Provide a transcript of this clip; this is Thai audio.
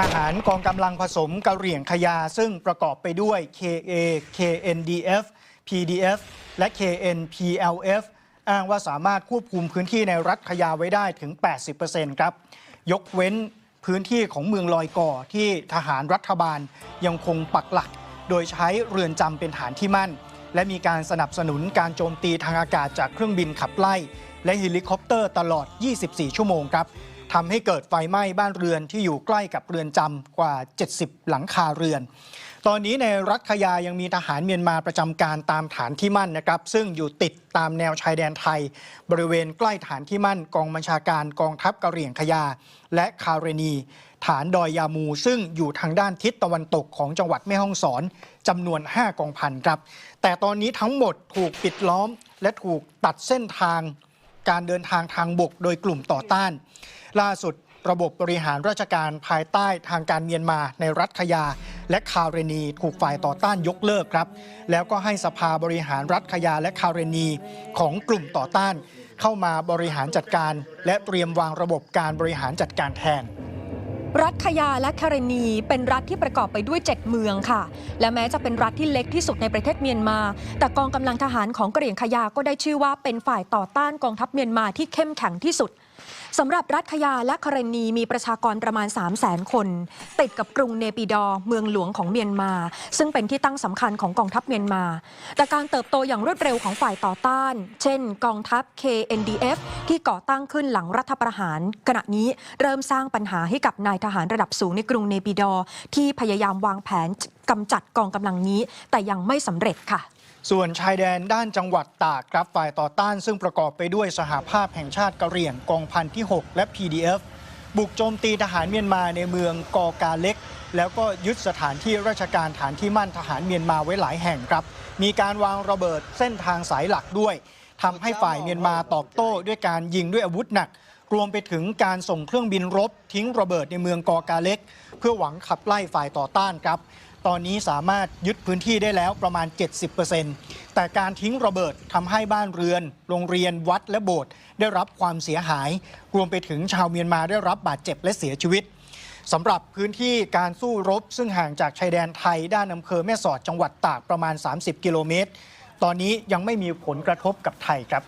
ทหารกองกำลังผสมกะเหรี่ยงขยา ซึ่งประกอบไปด้วย KA KNDF PDF และ KNPLF อ้างว่าสามารถควบคุมพื้นที่ในรัฐขยาไว้ได้ถึง 80%ครับ ยกเว้นพื้นที่ของเมืองลอยก่อที่ทหารรัฐบาลยังคงปักหลัก โดยใช้เรือนจำเป็นฐานที่มั่น และมีการสนับสนุนการโจมตีทางอากาศจากเครื่องบินขับไล่ และเฮลิคอปเตอร์ตลอด 24 ชั่วโมงครับ ทำให้เกิดไฟไหม้บ้านเรือนที่อยู่ใกล้กับเรือนจำกว่า 70 หลังคาเรือน ตอนนี้ในรัฐขยายังมีทหารเมียนมาประจำการตามฐานที่มั่นนะครับ ซึ่งอยู่ติดตามแนวชายแดนไทย บริเวณใกล้ฐานที่มั่นกองบัญชาการกองทัพกะเหรี่ยงขยา และคาเรนี ฐานดอยยามู ซึ่งอยู่ทางด้านทิศตะวันตกของจังหวัดแม่ฮ่องสอนจำนวน 5 กองพันครับ แต่ตอนนี้ทั้งหมดถูกปิดล้อม และถูกตัดเส้นทางการเดินทางทางบกโดยกลุ่มต่อต้าน ล่าสุดระบบบริหารราชการภายใต้ทางการเมียนมาในรัฐขยา และคาเรนีถูกฝ่ายต่อต้านยกเลิกครับ แล้วก็ให้สภาบริหารรัฐขยาและคาเรนีของกลุ่มต่อต้าน เข้ามาบริหารจัดการ และเตรียมวางระบบการบริหารจัดการแทนรัฐขยาและคารนีเป็นรัฐที่ประกอบไปด้วย 7 เมืองค่ะ และแม้จะเป็นรัฐที่เล็กที่สุดในประเทศเมียนมา แต่กองกำลังทหารของกระเหรี่ยงขยาก็ได้ชื่อว่าเป็นฝ่ายต่อต้านกองทัพเมียนมาที่เข้มแข็งที่สุด สำหรับรัฐขยาและคาเรนีมีประชากรประมาณ 3 0 0 0 0 0 คน ติดกับกรุงเนปิดอเมืองหลวงของเมียนมา ซึ่งเป็นที่ตั้งสำคัญของกองทัพเมียนมา แต่การเติบโตอย่างรวดเร็วของฝ่ายต่อต้าน เช่น กองทัพ KNDF ที่ก่อตั้งขึ้นหลังรัฐประหาร ขณะนี้เริ่มสร้างปัญหาให้กับนายทหารระดับสูงในกรุงเนปิดอที่พยายามวางแผน กำจัดกองกำลังนี้ แต่ยังไม่สำเร็จค่ะส่วนชายแดนด้านจังหวัดตากครับฝ่ายต่อต้านซึ่งประกอบไปด้วยสหภาพแห่งชาติกะเหรี่ยงกองพันที่ 6 และ PDF บุกโจมตีทหารเมียนมาในเมืองกอกาเล็ก แล้วก็ยึดสถานที่ราชการฐานที่มั่นทหารเมียนมาไว้หลายแห่งครับ มีการวางระเบิดเส้นทางสายหลักด้วยทำให้ฝ่ายเมียนมาตอบโต้ด้วยการยิงด้วยอาวุธหนัก รวมไปถึงการส่งเครื่องบินรบ ทิ้งระเบิดในเมืองกอกาเล็ก เพื่อหวังขับไล่ฝ่ายต่อต้านครับ ตอนนี้สามารถยึดพื้นที่ได้แล้วประมาณ 70%แต่การทิ้งระเบิดทำให้บ้านเรือน โรงเรียนวัดและโบสถ์ได้รับความเสียหาย รวมไปถึงชาวเมียนมาได้รับบาดเจ็บและเสียชีวิตสำหรับพื้นที่การสู้รบ ซึ่งห่างจากชายแดนไทยด้านอำเภอแม่สอดจังหวัดตากประมาณ 30 กิโลเมตร ตอนนี้ยังไม่มีผลกระทบกับไทยครับ